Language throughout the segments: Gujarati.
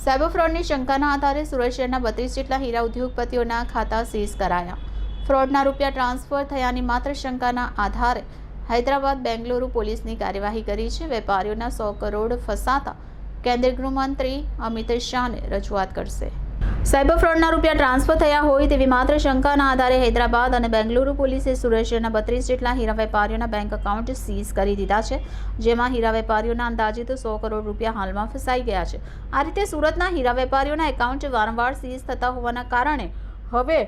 સાયબર ફ્રોડની શંકાના આધારે સુરત શહેરના બત્રીસ જેટલા હીરા ઉદ્યોગપતિઓના ખાતા સીઝ કરાયા. ફ્રોડના રૂપિયા ટ્રાન્સફર થયાની માત્ર શંકાના આધારે હૈદરાબાદ, બેંગલુરુ પોલીસની કાર્યવાહી કરી છે. વેપારીઓના સો કરોડ ફસાતા કેન્દ્રીય ગૃહમંત્રી અમિત શાહને રજૂઆત કરશે. સાયબર ફ્રોડના રૂપિયા ટ્રાન્સફર થયા હોય તેવી માત્ર શંકાના આધારે હૈદરાબાદ અને બેંગલુરુ પોલીસે સુરેશના બત્રીસ જેટલા હીરા વેપારીઓના બેંક એકાઉન્ટ સીઝ કરી દીધા છે, જેમાં હીરા વેપારીઓના અંદાજિત સો કરોડ રૂપિયા હાલમાં ફસાઈ ગયા છે. આ રીતે સુરતના હીરા વેપારીઓના એકાઉન્ટ વારંવાર સીઝ થતા હોવાના કારણે હવે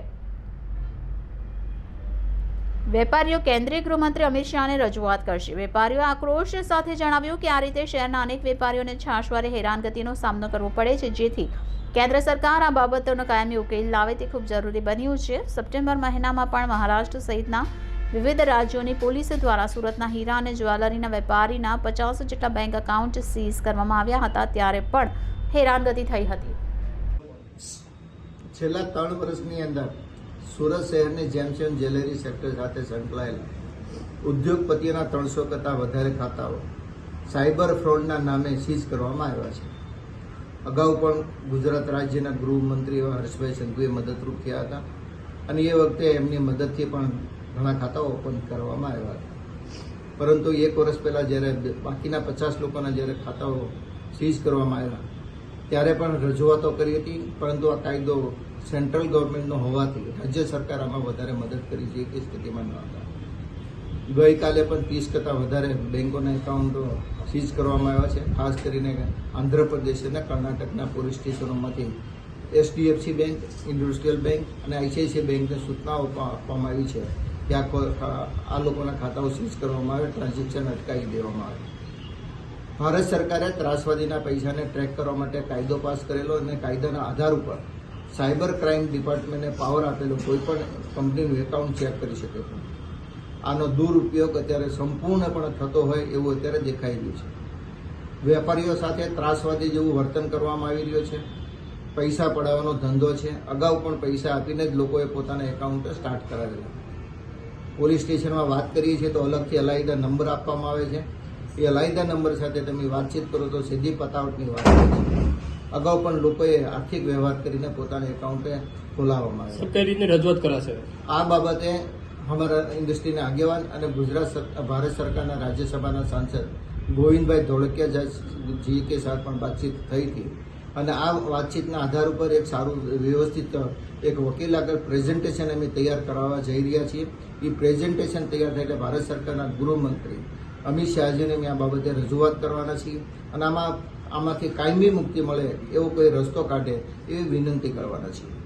વેપારીઓ કેન્દ્રીય ગૃહમંત્રી અમિત શાહને રજૂઆત કરશે. વેપારીઓ આક્રોશ સાથે જણાવ્યું કે આ રીતે શહેરના અનેક વેપારીઓને છાશવારે હેરાનગતિનો સામનો કરવો પડે છે. જેથી કેન્દ્ર સરકાર આ બાબતોનો કાયમી ઉકેલ લાવે તે ખૂબ જરૂરી બન્યું છે. સપ્ટેમ્બર મહિનામાં પણ મહારાષ્ટ્ર સહિતના વિવિધ રાજ્યોની પોલીસ દ્વારા સુરતના હીરા અને જ્વેલરીના વેપારીના પચાસ જેટલા બેંક એકાઉન્ટ સીઝ કરવામાં આવ્યા હતા ત્યારે પણ હેરાનગતિ થઈ હતી. છેલ્લા ત્રણ વર્ષની અંદર સુરત શહેરની જેમસેમ જ્વેલરી સેક્ટર સાથે સંકળાયેલા, ઉદ્યોગપતિઓના ત્રણસો કરતાં વધારે ખાતાઓ સાયબર ફ્રોડના નામે સીઝ કરવામાં આવ્યા છે. અગાઉ પણ ગુજરાત રાજ્યના ગૃહમંત્રી એવા હર્ષભાઈ સંઘવીએ મદદરૂપ થયા હતા અને એ વખતે એમની મદદથી પણ ઘણા ખાતાઓ ઓપન કરવામાં આવ્યા હતા. પરંતુ એક વર્ષ પહેલાં જ્યારે બાકીના પચાસ લોકોના જ્યારે ખાતાઓ સીઝ કરવામાં આવ્યા, ત્યારે પણ રજૂઆતો કરી હતી, પરંતુ આ કાયદો સેન્ટ્રલ ગવર્મેન્ટનો હોવાથી રાજ્ય સરકાર આમાં વધારે મદદ કરી છે એ સ્થિતિમાં ન હતા. ગઈકાલે પણ ત્રીસ કરતાં વધારે બેંકોના એકાઉન્ટો સીઝ કરવામાં આવ્યા છે. ખાસ કરીને આંધ્રપ્રદેશ અને કર્ણાટકના પોલીસ સ્ટેશનોમાંથી એચડીએફસી બેંક, ઇન્ડસ્ટ્રીયલ બેંક અને આઈસીઆઈસીઆઈ બેંકને સૂચનાઓ આપવામાં આવી છે કે આ લોકોના ખાતાઓ સીઝ કરવામાં આવે, ટ્રાન્ઝેક્શન અટકાવી દેવામાં આવે. ભારત સરકારે ત્રાસવાદીના પૈસાને ટ્રેક કરવા માટે કાયદો પાસ કરેલો અને કાયદાના આધાર ઉપર સાયબર ક્રાઇમ ડિપાર્ટમેન્ટને પાવર આપેલો કોઈ પણ કંપનીનું એકાઉન્ટ ચેક કરી શકે છે. આનો દુરુપયોગ અત્યારે સંપૂર્ણપણે થતો હોય એવું અત્યારે દેખાઈ રહ્યું છે. વેપારીઓ સાથે ત્રાસવાદી જેવું વર્તન કરવામાં આવી રહ્યું છે. પૈસા પડાવવાનો ધંધો છે. અગાઉ પણ પૈસા આપીને જ લોકોએ પોતાના એકાઉન્ટ સ્ટાર્ટ કરાવેલા. પોલીસ સ્ટેશનમાં વાત કરીએ છીએ તો અલગથી અલાયદા નંબર આપવામાં આવે છે. એ અલાયદા નંબર સાથે તમે વાતચીત કરો તો સીધી પતાવટની વાત કરી છે. અગાઉ પણ લોકોએ આર્થિક વ્યવહાર કરીને પોતાના એકાઉન્ટે ખોલાવવામાં આવે કઈ રીતની રજૂઆત કરાશે? આ બાબતે અમારા ઇન્ડસ્ટ્રીના આગેવાન અને ગુજરાત ભારત સરકારના રાજ્યસભાના સાંસદ ગોવિંદભાઈ ધોળકિયા જી કે સાથ પણ વાતચીત થઈ હતી. અને આ વાતચીતના આધાર ઉપર એક સારું વ્યવસ્થિત એક વકીલ આગળ પ્રેઝન્ટેશન અમે તૈયાર કરાવવા જઈ રહ્યા છીએ. એ પ્રેઝન્ટેશન તૈયાર થાય એટલે ભારત સરકારના ગૃહમંત્રી અમિત શાહજીને અમે આ બાબતે રજૂઆત કરવાના છીએ. અને આમાં આમાંથી કાયમી મુક્તિ મળે એવો કોઈ રસ્તો કાઢે એવી વિનંતી કરવાના છીએ.